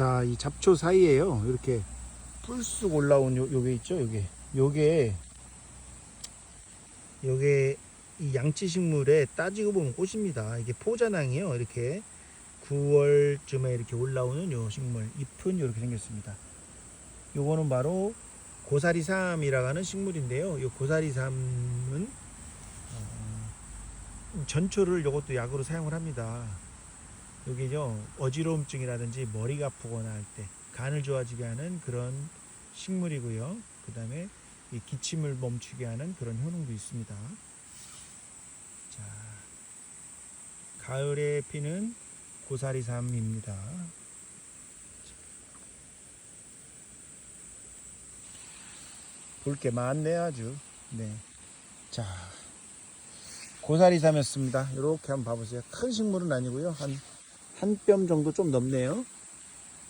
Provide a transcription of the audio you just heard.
자, 이 잡초 사이에요. 이렇게 뿔쑥 올라온 요, 요게 있죠? 요게. 요게, 요게 이 양치식물에 따지고 보면 꽃입니다. 이게 포자낭이요. 이렇게 9월쯤에 이렇게 올라오는 요 식물. 잎은 이렇게 생겼습니다. 요거는 바로 고사리삼이라고 하는 식물인데요. 요 고사리삼은 어, 전초를 요것도 약으로 사용을 합니다. 여기죠 어지러움증이라든지 머리가 아프거나 할 때 간을 좋아지게 하는 그런 식물이고요. 그 다음에 이 기침을 멈추게 하는 그런 효능도 있습니다. 자, 가을에 피는 고사리삼입니다. 볼 게 많네 아주. 네. 자, 고사리삼이었습니다. 이렇게 한번 봐보세요. 큰 식물은 아니고요. 한 한 뼘 정도 좀 넘네요.